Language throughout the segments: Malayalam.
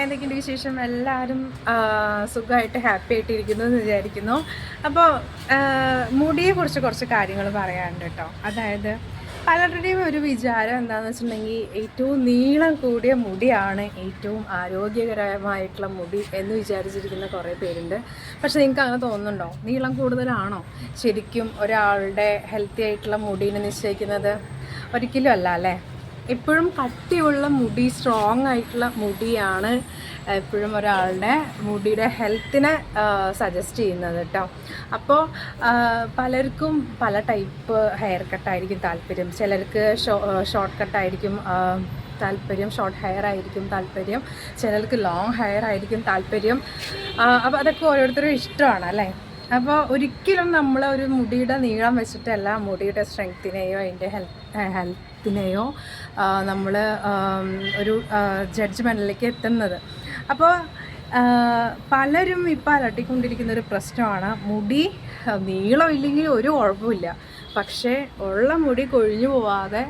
എന്തൊക്കെയുണ്ട് വിശേഷം? എല്ലാവരും സുഖമായിട്ട് ഹാപ്പി ആയിട്ടിരിക്കുന്നു എന്ന് വിചാരിക്കുന്നു. അപ്പോൾ മുടിയെ കുറിച്ച് കുറച്ച് കാര്യങ്ങൾ പറയാനുണ്ട് കേട്ടോ. അതായത് പലരുടെയും ഒരു വിചാരം എന്താണെന്ന് വെച്ചിട്ടുണ്ടെങ്കിൽ ഏറ്റവും നീളം കൂടിയ മുടിയാണ് ഏറ്റവും ആരോഗ്യകരമായിട്ടുള്ള മുടി എന്ന് വിചാരിച്ചിരിക്കുന്ന കുറേ പേരുണ്ട്. പക്ഷെ നിങ്ങൾക്ക് അങ്ങനെ തോന്നുന്നുണ്ടോ? നീളം കൂടുതലാണോ ശരിക്കും ഒരാളുടെ ഹെൽത്തി ആയിട്ടുള്ള മുടീനെ നിശ്ചയിക്കുന്നത്? ഒരിക്കലും അല്ല അല്ലേ? എപ്പോഴും കട്ടിയുള്ള മുടി സ്ട്രോങ് ആയിട്ടുള്ള മുടിയാണ് എപ്പോഴും ഒരാളുടെ മുടിയുടെ ഹെൽത്തിനെ സജസ്റ്റ് ചെയ്യുന്നത് കേട്ടോ അപ്പോൾ പലർക്കും പല ടൈപ്പ് ഹെയർ കട്ടായിരിക്കും താല്പര്യം. ചിലർക്ക് ഷോർട്ട് കട്ടായിരിക്കും താല്പര്യം ഷോർട്ട് ഹെയർ ആയിരിക്കും താല്പര്യം. ചിലർക്ക് ലോങ് ഹെയർ ആയിരിക്കും താല്പര്യം. അപ്പോൾ അതൊക്കെ ഓരോരുത്തരും ഇഷ്ടമാണ് അല്ലേ? അപ്പോൾ ഒരിക്കലും നമ്മൾ ഒരു മുടിയുടെ നീളം വെച്ചിട്ടല്ല മുടിയുടെ സ്ട്രെങ്ത്തിനെയോ അതിന്റെ ഹെൽത്ത് ഹെൽത്തിനെയോ നമ്മൾ ഒരു ജഡ്ജ്മെന്റിലേക്ക് എത്തുന്നത്. അപ്പോൾ പലരും ഇപ്പോൾ അലട്ടിക്കൊണ്ടിരിക്കുന്ന ഒരു പ്രശ്നമാണ് മുടി നീളം ഇല്ലെങ്കിൽ ഒരു കുഴപ്പമില്ല. പക്ഷേ ഉള്ള മുടി കൊഴിഞ്ഞു പോവാതെ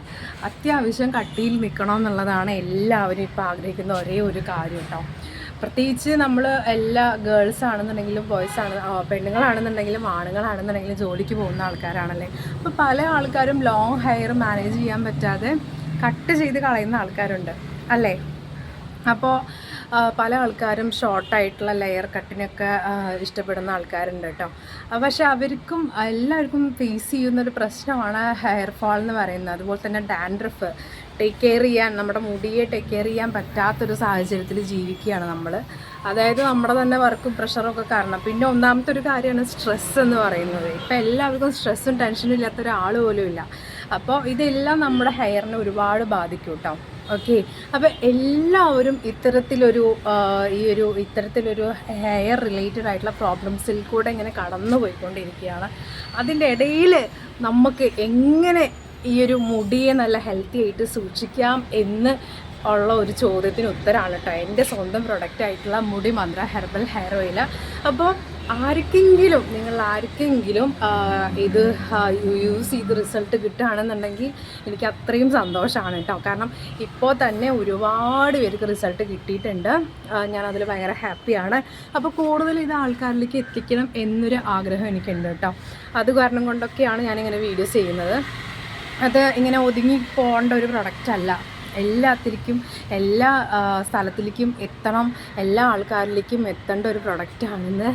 അത്യാവശ്യം കട്ടിയിൽ നിൽക്കണം എന്നുള്ളതാണ് എല്ലാവരും ഇപ്പോൾ ആഗ്രഹിക്കുന്ന ഒരേ ഒരു കാര്യം കേട്ടോ പ്രത്യേകിച്ച് നമ്മൾ എല്ലാ ഗേൾസ് ആണെന്നുണ്ടെങ്കിലും ബോയ്സ് ആണ് പെണ്ണുങ്ങളാണെന്നുണ്ടെങ്കിലും ആണുങ്ങളാണെന്നുണ്ടെങ്കിലും ജോലിക്ക് പോകുന്ന ആൾക്കാരാണല്ലേ? അപ്പോൾ പല ആൾക്കാരും ലോങ് ഹെയർ മാനേജ് ചെയ്യാൻ പറ്റാതെ കട്ട് ചെയ്ത് കളയുന്ന ആൾക്കാരുണ്ട് അല്ലേ? അപ്പോൾ പല ആൾക്കാരും ഷോർട്ടായിട്ടുള്ള ലെയർ കട്ടിനൊക്കെ ഇഷ്ടപ്പെടുന്ന ആൾക്കാരുണ്ട് കേട്ടോ. പക്ഷെ അവർക്കും എല്ലാവർക്കും ഫേസ് ചെയ്യുന്നൊരു പ്രശ്നമാണ് ഹെയർ ഫോൾ എന്ന് പറയുന്നത്. അതുപോലെ തന്നെ ഡാൻഡ്രഫ് ടേക്ക് കെയർ ചെയ്യാൻ നമ്മുടെ മുടിയെ ടേക്ക് കെയർ ചെയ്യാൻ പറ്റാത്തൊരു സാഹചര്യത്തിൽ ജീവിക്കുകയാണ് നമ്മൾ അതായത് നമ്മുടെ തന്നെ വർക്കും പ്രഷറും ഒക്കെ കാരണം. പിന്നെ ഒന്നാമത്തെ ഒരു കാര്യമാണ് സ്ട്രെസ് എന്ന് പറയുന്നത്. ഇപ്പം എല്ലാവർക്കും സ്ട്രെസ്സും ടെൻഷനും ഇല്ലാത്ത ഒരാൾ പോലും ഇല്ല. അപ്പോൾ ഇതെല്ലാം നമ്മുടെ ഹെയറിനെ ഒരുപാട് ബാധിക്കും കേട്ടോ. ഓക്കെ അപ്പോൾ എല്ലാവരും ഇത്തരത്തിലൊരു ഈ ഒരു ഇത്തരത്തിലൊരു ഹെയർ റിലേറ്റഡ് ആയിട്ടുള്ള പ്രോബ്ലംസിൽ കൂടെ ഇങ്ങനെ കടന്നു പോയിക്കൊണ്ടിരിക്കുകയാണ്. അതിന്റെ ഇടയിൽ നമുക്ക് എങ്ങനെ ഈ ഒരു മുടിയെ നല്ല ഹെൽത്തി ആയിട്ട് സൂക്ഷിക്കാം എന്ന് ഉള്ള ഒരു ചോദ്യത്തിന് ഉത്തരമാണ് കേട്ടോ എന്റെ സ്വന്തം പ്രൊഡക്റ്റ് ആയിട്ടുള്ള മുടി മന്ത്ര ഹെർബൽ ഹെയർ ഓയിൽ അപ്പോൾ ആർക്കെങ്കിലും നിങ്ങൾ ആർക്കെങ്കിലും ഇത് യൂസ് ചെയ്ത് റിസൾട്ട് കിട്ടുകയാണെന്നുണ്ടെങ്കിൽ എനിക്ക് അത്രയും സന്തോഷമാണ് കേട്ടോ. കാരണം ഇപ്പോൾ തന്നെ ഒരുപാട് പേർക്ക് റിസൾട്ട് കിട്ടിയിട്ടുണ്ട്. ഞാനതിൽ ഭയങ്കര ഹാപ്പിയാണ്. അപ്പോൾ കൂടുതൽ ഇത് ആൾക്കാരിലേക്ക് എത്തിക്കണം എന്നൊരു ആഗ്രഹം എനിക്കുണ്ട് കേട്ടോ. അത് കാരണം കൊണ്ടൊക്കെയാണ് ഞാനിങ്ങനെ വീഡിയോസ് ചെയ്യുന്നത്. അത് ഇങ്ങനെ ഒതുങ്ങി പോകേണ്ട ഒരു പ്രൊഡക്റ്റ് അല്ല. എല്ലാത്തിലേക്കും എല്ലാ സ്ഥലത്തിലേക്കും എത്തണം എല്ലാ ആൾക്കാരിലേക്കും എത്തേണ്ട ഒരു പ്രൊഡക്റ്റാണെന്ന്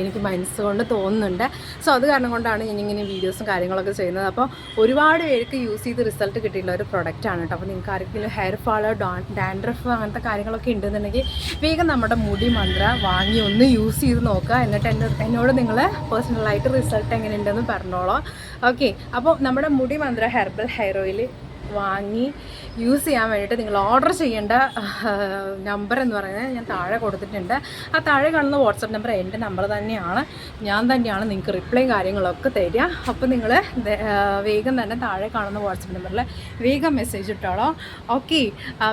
എനിക്ക് മനസ്സുകൊണ്ട് തോന്നുന്നുണ്ട്. സോ അത് കാരണം കൊണ്ടാണ് ഞാനിങ്ങനെ വീഡിയോസും കാര്യങ്ങളൊക്കെ ചെയ്യുന്നത്. അപ്പോൾ ഒരുപാട് പേർക്ക് യൂസ് ചെയ്ത് റിസൾട്ട് കിട്ടിയിട്ടുള്ള ഒരു പ്രൊഡക്റ്റാണ് കേട്ടോ. അപ്പോൾ നിങ്ങൾക്ക് ആർക്കെങ്കിലും ഹെയർ ഫാൾ ഡാൻഡ്രഫ് അങ്ങനത്തെ കാര്യങ്ങളൊക്കെ ഉണ്ടെന്നുണ്ടെങ്കിൽ വേഗം നമ്മുടെ മുടി മന്ത്ര വാങ്ങി ഒന്ന് യൂസ് ചെയ്ത് നോക്കുക. എന്നിട്ട് എന്റെ എന്നോട് നിങ്ങൾ പേഴ്സണലായിട്ട് റിസൾട്ട് എങ്ങനെയുണ്ടെന്ന് പറഞ്ഞോളാം. ഓക്കെ അപ്പോൾ നമ്മുടെ Mudi Mantra herbal hair oil വാങ്ങി യൂസ് ചെയ്യാൻ വേണ്ടിയിട്ട് നിങ്ങൾ ഓർഡർ ചെയ്യേണ്ട നമ്പർ എന്ന് പറയുന്നത് ഞാൻ താഴെ കൊടുത്തിട്ടുണ്ട്. ആ താഴെ കാണുന്ന വാട്സപ്പ് നമ്പർ എന്റെ നമ്പർ തന്നെയാണ്. ഞാൻ തന്നെയാണ് നിങ്ങൾക്ക് റിപ്ലൈ കാര്യങ്ങളൊക്കെ തരിക. അപ്പോൾ നിങ്ങൾ വേഗം തന്നെ താഴെ കാണുന്ന വാട്സപ്പ് നമ്പറിൽ വേഗം മെസ്സേജ് ഇട്ടോളോ. ഓക്കെ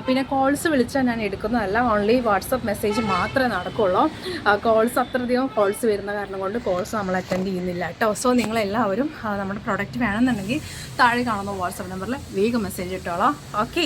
പിന്നെ കോൾസ് വിളിച്ചാൽ ഞാൻ എടുക്കുന്നതല്ല ഓൺലി വാട്സപ്പ് മെസ്സേജ് മാത്രമേ നടക്കുള്ളൂ. കോൾസ് അത്രയധികം കോൾസ് വരുന്ന കാരണം കൊണ്ട് കോൾസ് നമ്മൾ അറ്റൻഡ് ചെയ്യുന്നില്ല കേട്ടോ. സോ നിങ്ങളെല്ലാവരും നമ്മുടെ പ്രൊഡക്റ്റ് വേണമെന്നുണ്ടെങ്കിൽ താഴെ കാണുന്ന വാട്സപ്പ് നമ്പറിൽ വേഗം മെസ്സേജ് ഇട്ടോളാം. ഓക്കെ.